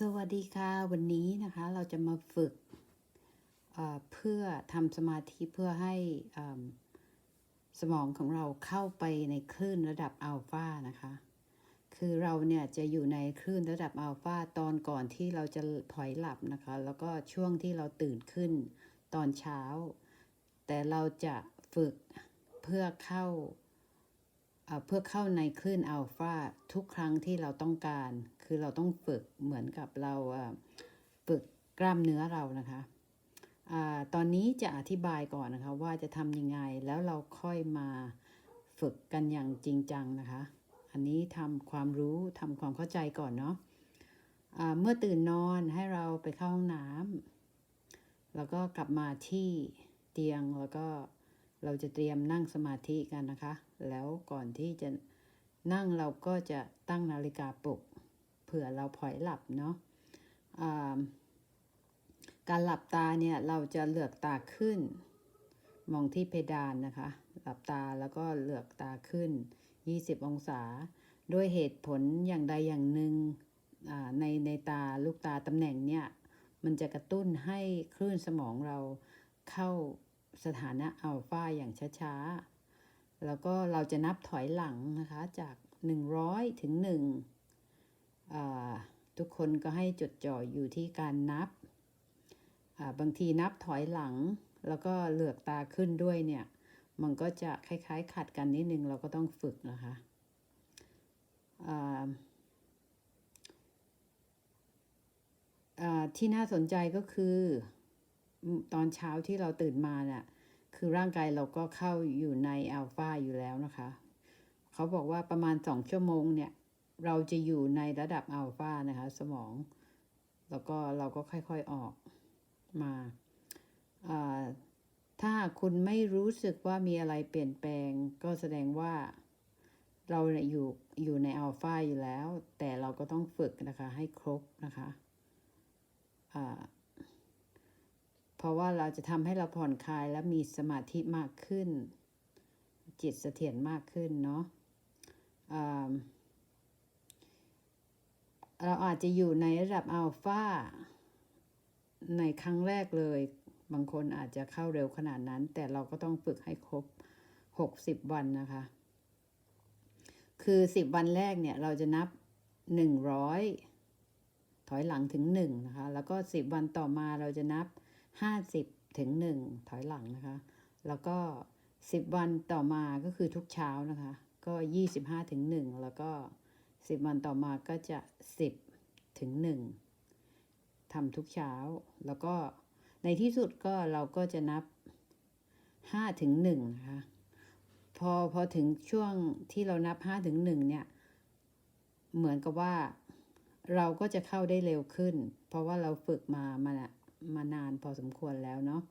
สวัสดีค่ะ วันนี้นะคะเราจะมาฝึกเพื่อทำสมาธิเพื่อให้สมองของเราเข้าไปในคลื่นระดับอัลฟานะคะ คือเราเนี่ยจะอยู่ในคลื่นระดับอัลฟาตอนก่อนที่เราจะถอยหลับนะคะ แล้วก็ช่วงที่เราตื่นขึ้นตอนเช้า แต่เราจะฝึกเพื่อเข้าเพื่อเข้าในคลื่นอัลฟาทุกครั้งที่เราต้องการ คือเราต้องฝึกเหมือนกับเราฝึกกล้ามเนื้อเรานะคะอตอนนี้จะอธิบายก่อนนะคะ ว่าจะทำยังไงแล้วเราค่อยมาฝึกกันอย่างจริงจังนะคะ อันนี้ทำความรู้ทำความเข้าใจก่อนเนาะะเมื่อตื่นนอนให้เราไปเข้าห้องน้ำแล้วก็กลับมาที่เตียงแล้วก็เราจะเตรียมนั่งสมาธิกันนะคะ แล้วก่อนที่จะนั่งเราก็จะตั้งนาฬิกาปลุก ผื่อเราพลอยหลับเนาะการหลับตาเนี่ยเราจะเหลือกตาขึ้น มองที่เพดานนะคะ หลับตาแล้วก็เหลือกตาขึ้น 20 องศา ด้วยเหตุผลอย่างใดอย่างหนึ่งอ่าในในตาลูกตาตำแหน่งเนี่ยมันจะกระตุ้นให้คลื่นสมองเราเข้าสถานะอัลฟาอย่างช้าๆ แล้วก็เราจะนับถอยหลังนะคะจาก 100 ถึง1อ่า ทุกคนก็ให้จดจ่ออยู่ที่การนับบางทีนับถอยหลัง แล้วก็เหลือกตาขึ้นด้วยเนี่ย มันก็จะคล้ายๆ ขัดกันนิดนึงเราก็ต้องฝึกนะคะที่น่าสนใจก็คือตอนเช้าที่เราตื่นมาเนี่ยคือร่างกายเราก็เข้าอยู่ในอัลฟาอยู่แล้วนะคะ เขาบอกว่าประมาณสองชั่วโมงเนี่ย เราจะอยู่ในระดับอัลฟานะคะ สมอง แล้วก็เราก็ค่อยๆออกมา ถ้าคุณไม่รู้สึกว่ามีอะไรเปลี่ยนแปลง ก็แสดงว่า เราอยู่อยู่ในอัลฟาอยู่แล้ว แต่เราก็ต้องฝึกนะคะ ให้ครบนะคะเพราะว่าเราจะทำให้เราผ่อนคลายและมีสมาธิมากขึ้น จิตเสถียรมากขึ้นเนาะอ่า เราอาจจะอยู่ในระดับอัลฟาในครั้งแรกเลย บางคนอาจจะเข้าเร็วขนาดนั้น แต่เราก็ต้องฝึกให้ครบ 60 วันนะคะ คือ 10 วันแรกเนี่ย เราจะนับ 100 ถอยหลังถึงหนึ่งนะคะ แล้วก็สิบวันต่อมาเราจะนับห้าสิบถึงหนึ่งถอยหลังนะคะ แล้วก็สิบวันต่อมาก็คือทุกเช้านะคะ ก็ยี่สิบห้าถึงหนึ่งแล้วก็ สิบวันต่อมาก็จะสิบถึงหนึ่งทำทุกเช้า แล้วก็ในที่สุดก็เราก็จะนับห้าถึงหนึ่งนะคะพอพอถึงช่วงที่เรานับห้าถึงหนึ่งเนี่ย เหมือนกับว่าเราก็จะเข้าได้เร็วขึ้น เพราะว่าเราฝึกมามามานานพอสมควรแล้วเนาะ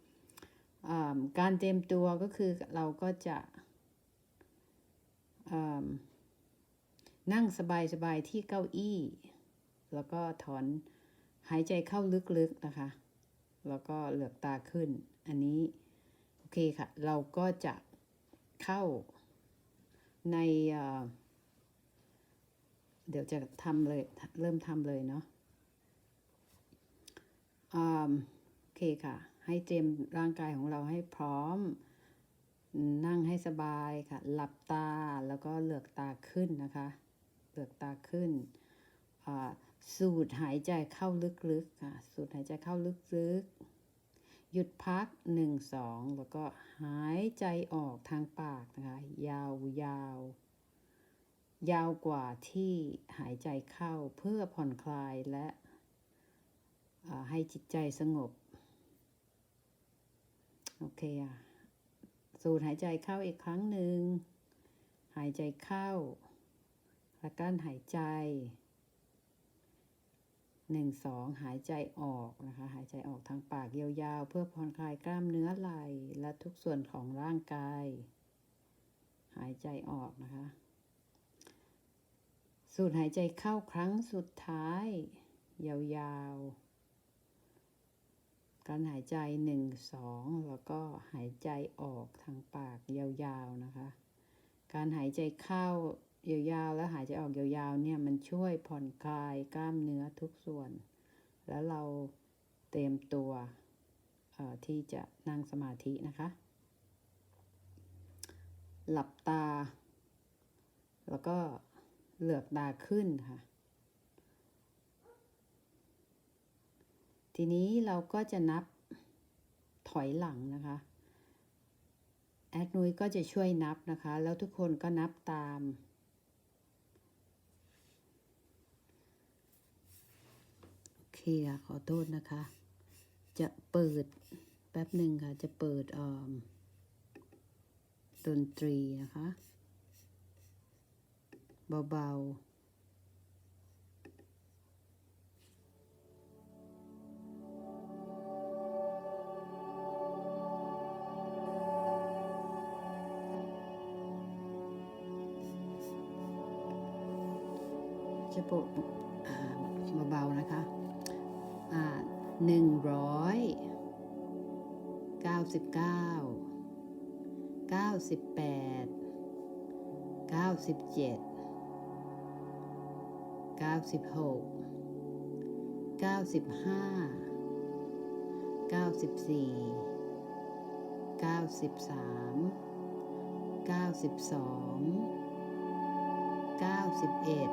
การเตรียมตัวก็คือเราก็จะ นั่งสบายๆที่เก้าอี้ แล้วก็ถอนหายใจเข้าลึกๆนะคะ แล้วก็เหลือกตาขึ้น อันนี้ โอเคค่ะ เราก็จะเข้าในอ่าเดี๋ยวจะทำเลย เริ่มทำเลยเนาะอ่าโอเคค่ะ ให้เตรียมร่างกายของเราให้พร้อม นั่งให้สบายค่ะ หลับตาแล้วก็เหลือกตาขึ้นนะคะ เหลือกตาขึ้น สูดหายใจเข้าลึกๆค่ะ สูดหายใจเข้าลึกๆ หยุดพักหนึ่งสองแล้วก็หายใจออกทางปากนะคะ ยาวๆยาวกว่าที่หายใจเข้าเพื่อผ่อนคลายและให้จิตใจสงบ โอเคอะ สูดหายใจเข้าอีกครั้งหนึ่ง หายใจเข้า และกั้นหายใจหนึ่งสองหายใจออกนะคะ หายใจออกทางปากยาวๆ เพื่อผ่อนคลายกล้ามเนื้อไหล่และทุกส่วนของร่างกาย หายใจออกนะคะ สูดหายใจเข้าครั้งสุดท้าย ยาวๆ การหายใจหนึ่งสองแล้วก็หายใจออกทางปากยาวๆนะคะ การหายใจเข้า ยาวๆแล้วหายใจออกยาวๆเนี่ยมันช่วยผ่อนคลายกล้ามเนื้อทุกส่วน แล้วเราเตรียมตัวที่จะนั่งสมาธินะคะ หลับตา แล้วก็เหลือกตาขึ้นค่ะ ทีนี้เราก็จะนับถอยหลังนะคะแอดนุ้ยก็จะช่วยนับนะคะ แล้วทุกคนก็นับตาม โอเคค่ะขอโทษนะคะ จะเปิดแป๊บหนึ่งค่ะ จะเปิดอ่อดนตรีนะคะ เบาๆจะโปะเบาๆนะคะ หนึ่งร้อยเก้าสิบเก้าเก้าสิบแปดเก้าสิบเจ็ดเก้าสิบหกเก้าสิบห้าเก้าสิบสี่เก้าสิบสามเก้าสิบสองเก้าสิบเอ็ด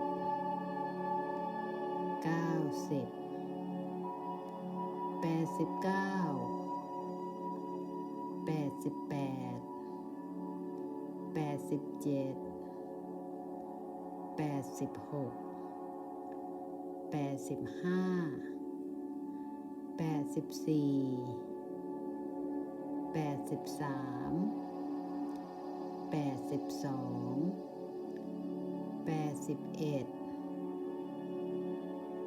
เก้าสิบ แปดสิบเก้าแปดสิบแปดแปดสิบเจ็ดแปดสิบหกแปดสิบห้าแปดสิบสี่แปดสิบสามแปดสิบสองแปดสิบเอ็ด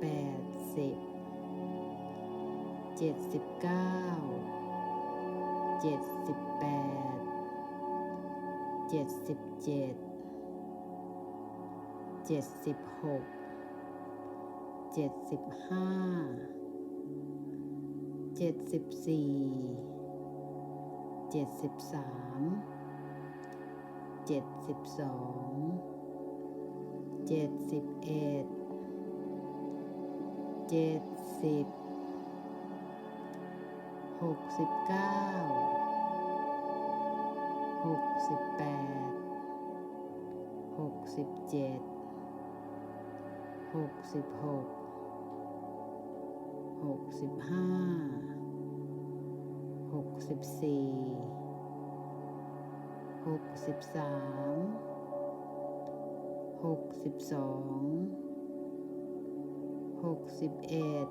แปดสิบ เจ็ดสิบเก้าเจ็ดสิบแปดเจ็ดสิบเจ็ดเจ็ดสิบหกเจ็ดสิบห้าเจ็ดสิบสี่เจ็ดสิบสามเจ็ดสิบสองเจ็ดสิบเอ็ดเจ็ดสิบ หกสิบเก้าหกสิบแปดหกสิบเจ็ดหกสิบหกหกสิบห้าหกสิบสี่หกสิบสามหกสิบสองหกสิบเอ็ด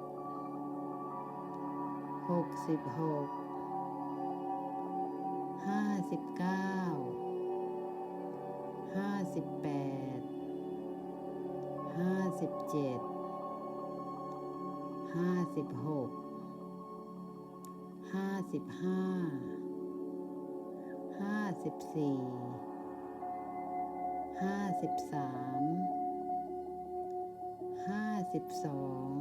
หกสิบหกห้าสิบเก้าห้าสิบแปดห้าสิบเจ็ดห้าสิบหกห้าสิบห้าห้าสิบสี่ห้าสิบสามห้าสิบสอง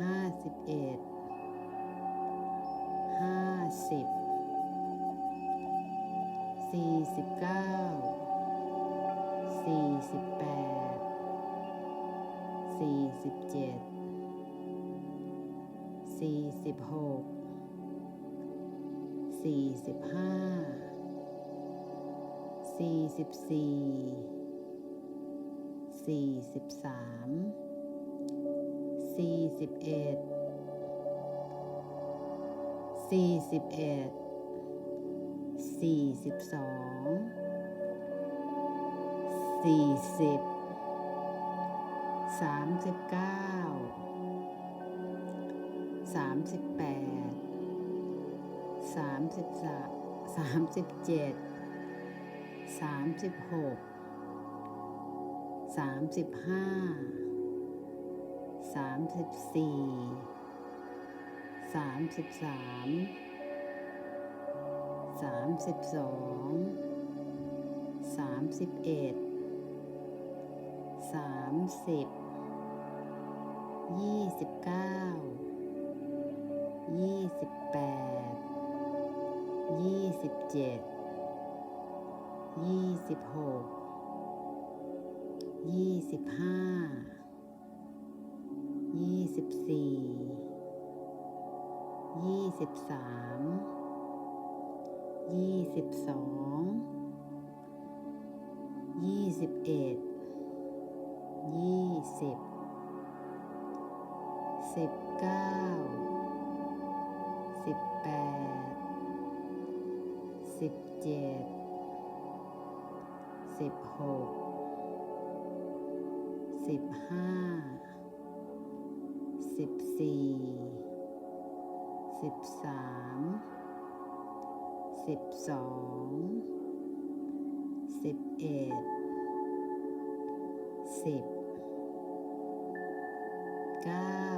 ห้าสิบเอ็ด สิบสี่สิบเก้าสี่สิบแปดสี่สิบเจ็ดสี่สิบหกสี่สิบห้าสี่สิบสี่สี่สิบสามสี่สิบเอ็ด สี่สิบเอ็ดสี่สิบสองสี่สิบสามสิบเก้าสามสิบแปดสามสิบสามสามสิบเจ็ดสามสิบหกสามสิบห้าสามสิบสี่ สามสิบสามสามสิบสองสามสิบเอ็ดสามสิบยี่สิบเก้ายี่สิบแปดยี่สิบเจ็ดยี่สิบหกยี่สิบห้ายี่สิบสี่ ยี่สิบสามยี่สิบสองยี่สิบเอ็ดยี่สิบสิบเก้าสิบแปดสิบเจ็ดสิบหกสิบห้าสิบสี่ สิบสามสิบสองสิบเอ็ดสิบเก้า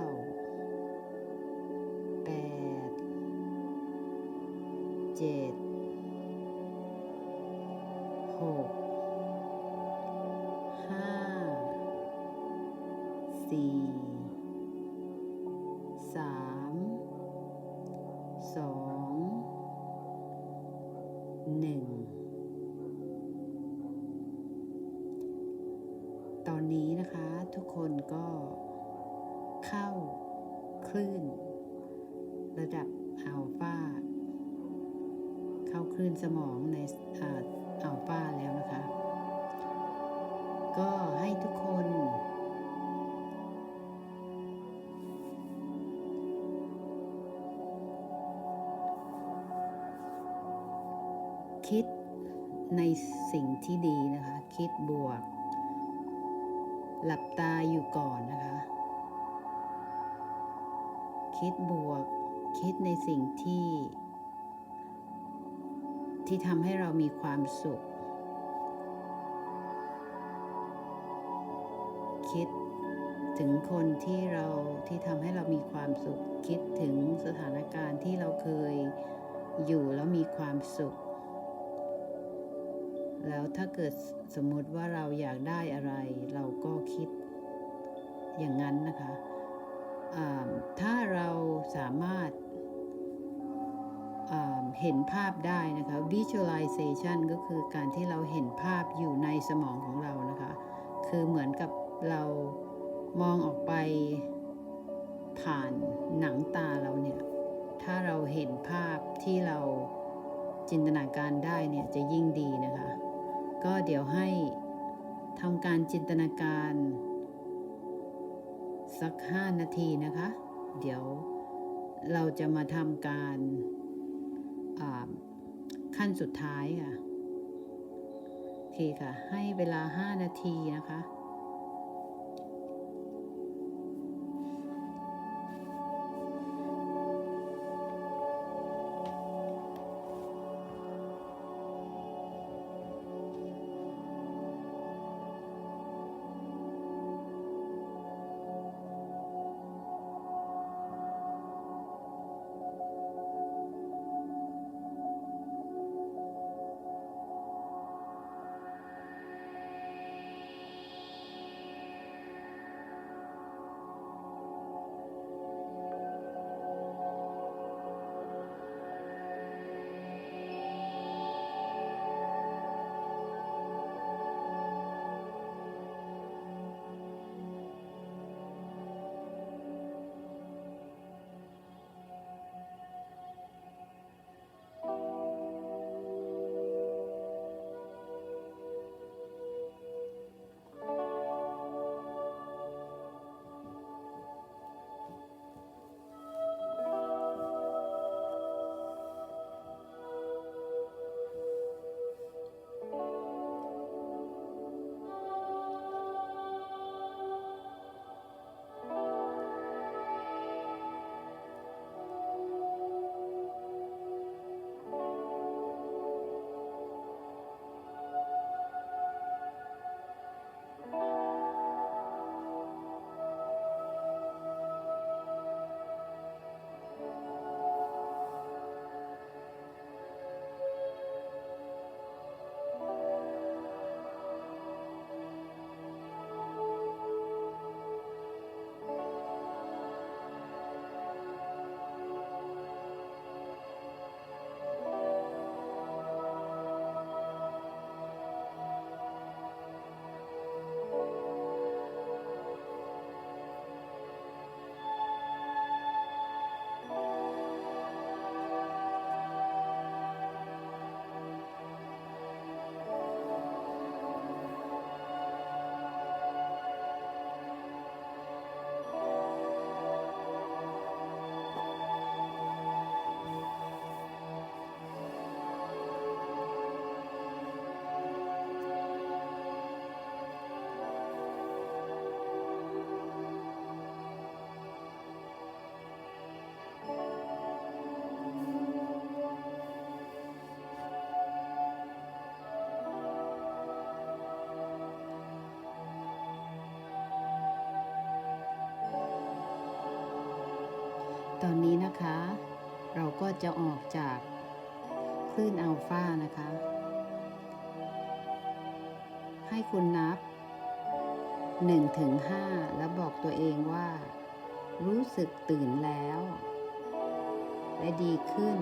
ตอนนี้นะคะทุกคนก็เข้าคลื่น ระดับอัลฟาเข้าคลื่นสมองในอัลฟาแล้วนะคะ ก็ให้ทุกคนคิดในสิ่งที่ดีนะคะ คิดบวก หลับตาอยู่ก่อนนะคะ คิดบวก คิดในสิ่งที่ ที่ทำให้เรามีความสุข คิดถึงคนที่เราที่ทำให้เรามีความสุข คิดถึงสถานการณ์ที่เราเคยอยู่แล้วมีความสุข แล้วถ้าเกิดสมมติว่าเราอยากได้อะไร เราก็คิดอย่างนั้นนะคะถ้าเราสามารถเห็นภาพได้นะคะ visualization ก็คือการที่เราเห็นภาพอยู่ในสมองของเรานะคะ คือเหมือนกับเรามองออกไปผ่านหนังตาเราเนี่ย ถ้าเราเห็นภาพที่เราจินตนาการได้เนี่ยจะยิ่งดีนะคะ ก็เดี๋ยวให้ทำการจินตนาการ สัก 5 นาทีนะคะ เดี๋ยวเราจะมาทำการขั้นสุดท้ายค่ะ โอเคค่ะ ให้เวลา 5 นาทีนะคะ ตอนนี้นะคะ เราก็จะออกจากคลื่นอัลฟานะคะ ให้คุณนับ1ถึง5แล้วบอกตัวเองว่า รู้สึกตื่นแล้ว และดีขึ้น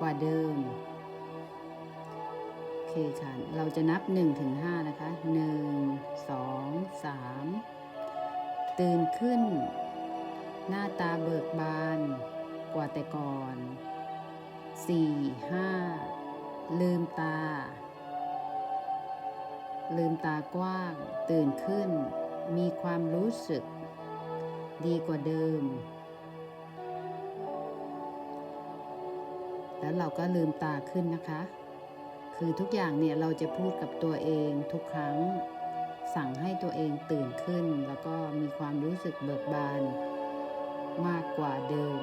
กว่าเดิม โอเคค่ะ เราจะนับ1ถึง5นะคะ 1 2 3 ตื่นขึ้น หน้าตาเบิกบาน กว่าแต่ก่อน 4 5 ลืมตา ลืมตากว้าง ตื่นขึ้น มีความรู้สึก ดีกว่าเดิม แล้วเราก็ลืมตาขึ้นนะคะ คือทุกอย่างเนี่ยเราจะพูดกับตัวเองทุกครั้ง สั่งให้ตัวเองตื่นขึ้น แล้วก็มีความรู้สึกเบิกบาน มากกว่าเดิม